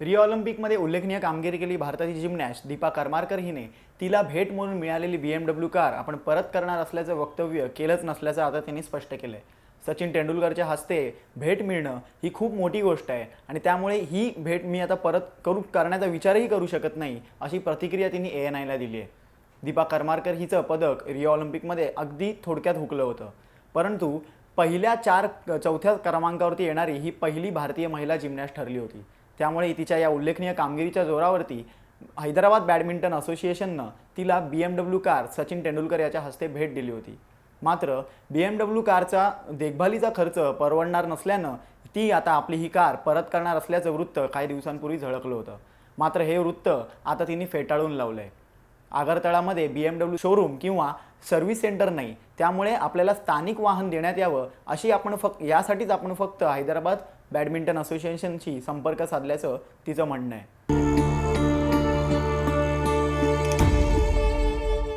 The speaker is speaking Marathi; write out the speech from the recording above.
रिओ ऑलिम्पिकमध्ये उल्लेखनीय कामगिरी केली भारताची जिमनॅस्ट दीपा करमारकर हिने तिला भेट म्हणून मिळालेली बी एम डब्ल्यू कार आपण परत करणार असल्याचं वक्तव्य केलंच नसल्याचं आता त्यांनी स्पष्ट केलंय. सचिन तेंडुलकरच्या हस्ते भेट मिळणं ही खूप मोठी गोष्ट आहे आणि त्यामुळे ही भेट मी आता परत करू करण्याचा विचारही करू शकत नाही अशी प्रतिक्रिया तिने ए एन आयला दिली आहे. दीपा करमारकर हिचं पदक रिओ ऑलिम्पिकमध्ये अगदी थोडक्यात हुकलं होतं. परंतु पहिल्या चार चौथ्या क्रमांकावरती येणारी ही पहिली भारतीय महिला जिमनॅस्ट ठरली होती. त्यामुळे तिच्या या उल्लेखनीय कामगिरीच्या जोरावरती हैदराबाद बॅडमिंटन असोसिएशननं तिला B M W car Sachin Tendulkar याच्या हस्ते भेट दिली होती. मात्र बी एम डब्ल्यू कारचा देखभालीचा खर्च परवडणार नसल्यानं ती आता आपली ही कार परत करणार असल्याचं वृत्त काही दिवसांपूर्वी झळकलं होतं. मात्र हे वृत्त आता तिने फेटाळून लावलं आहे आगरतळामध्ये बी एम डब्ल्यू शोरूम किंवा सर्व्हिस सेंटर नाही. त्यामुळे आपल्याला स्थानिक वाहन देण्यात यावं अशी आपण फक्त यासाठीच आपण फक्त हैदराबाद बॅडमिंटन असोसिएशनशी संपर्क साधल्याचं तिचं म्हणणं आहे.